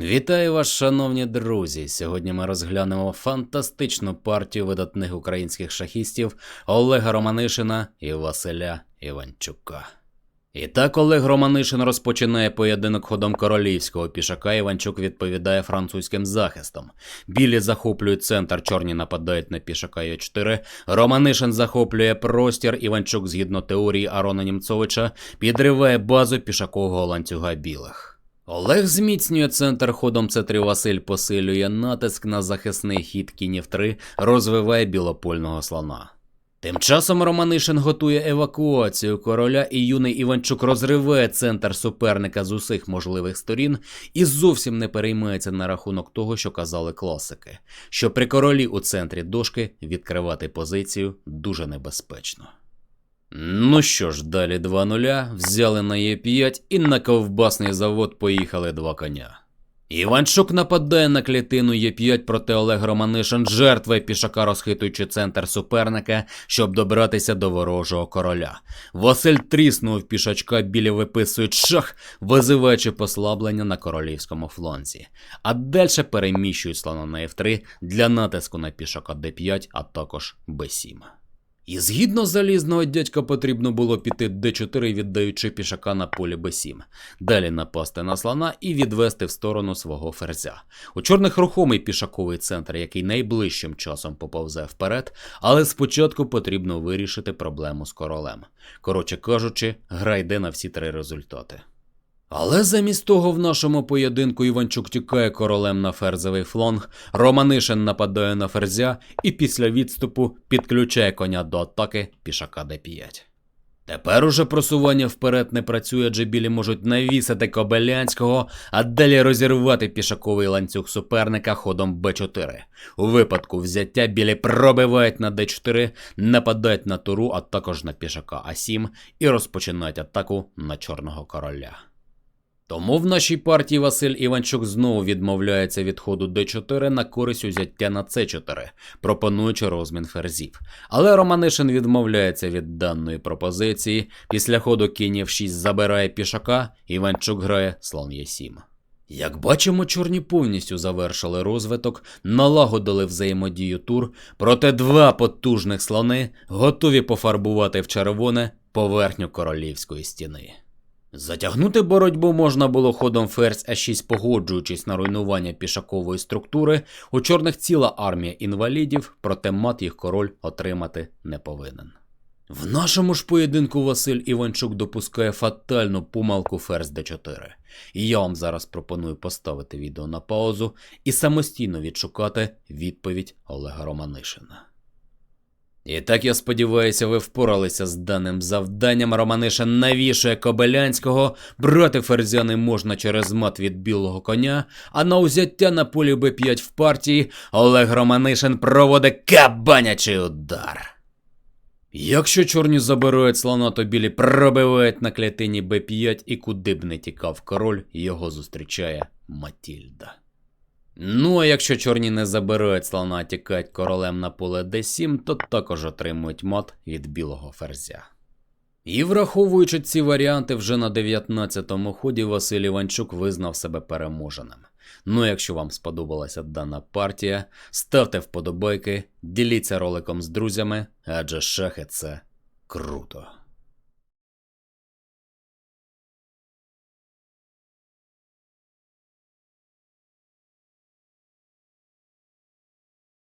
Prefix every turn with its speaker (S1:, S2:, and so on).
S1: Вітаю вас, шановні друзі! Сьогодні ми розглянемо фантастичну партію видатних українських шахістів Олега Романишина і Василя Іванчука. І так Олег Романишин розпочинає поєдинок ходом королівського пішака. Іванчук відповідає французьким захистом. Білі захоплюють центр, чорні нападають на пішака Е4. Романишин захоплює простір. Іванчук, згідно теорії Арона Німцовича, підриває базу пішакового ланцюга білих. Олег зміцнює центр ходом С3 Василь посилює натиск на захисний хід кінів 3, розвиває білопольного слона. Тим часом Романишин готує евакуацію короля, і юний Іванчук розриває центр суперника з усіх можливих сторін і зовсім не переймається на рахунок того, що казали класики, що при королі у центрі дошки відкривати позицію дуже небезпечно. Ну що ж, далі 2-0, взяли на Е5 і на ковбасний завод поїхали два коня. Іванчук нападає на клітину Е5, проте Олег Романишин жертвує пішака, розхитуючи центр суперника, щоб добратися до ворожого короля. Василь тріснув пішачка, білі виписують шах, визиваючи послаблення на королівському фланзі. А далі переміщують слона на F3 для натиску на пішака D5, а також B7. І згідно залізного дядька потрібно було піти d4, віддаючи пішака на полі b7. Далі напасти на слона і відвести в сторону свого ферзя. У чорних рухомий пішаковий центр, який найближчим часом поповзе вперед, але спочатку потрібно вирішити проблему з королем. Коротше кажучи, гра йде на всі три результати. Але замість того в нашому поєдинку Іванчук тікає королем на ферзовий фланг, Романишин нападає на ферзя і після відступу підключає коня до атаки пішака d5. Тепер уже просування вперед не працює, адже білі можуть навісити Кобилянського, а далі розірвати пішаковий ланцюг суперника ходом b4. У випадку взяття білі пробивають на d4, нападають на туру, а також на пішака а7 і розпочинають атаку на чорного короля. Тому в нашій партії Василь Іванчук знову відмовляється від ходу d4 на користь узяття на c4, пропонуючи розмін ферзів. Але Романишин відмовляється від даної пропозиції. Після ходу кінь f6 забирає пішака, Іванчук грає слон e7. Як бачимо, чорні повністю завершили розвиток, налагодили взаємодію тур, проте два потужних слони готові пофарбувати в червоне поверхню королівської стіни. Затягнути боротьбу можна було ходом ферзь А6, погоджуючись на руйнування пішакової структури. У чорних ціла армія інвалідів, проте мат їх король отримати не повинен. В нашому ж поєдинку Василь Іванчук допускає фатальну помилку ферзь d4. І я вам зараз пропоную поставити відео на паузу і самостійно відшукати відповідь Олега Романишина. І так я сподіваюся, ви впоралися з даним завданням. Романишин навішує Кобилянського, брати ферзя не можна через мат від білого коня, а на узяття на полі Б5 в партії Олег Романишин проводить кабанячий удар. Якщо чорні забирають слона, то білі пробивають на клітині Б5 і куди б не тікав король, його зустрічає Матільда. Ну а якщо чорні не забирають слона, а тікають королем на поле d7, то також отримують мат від білого ферзя. І враховуючи ці варіанти, вже на 19-му ході Василь Іванчук визнав себе переможеним. Ну, якщо вам сподобалася дана партія, ставте вподобайки, діліться роликом з друзями, адже шахи це круто.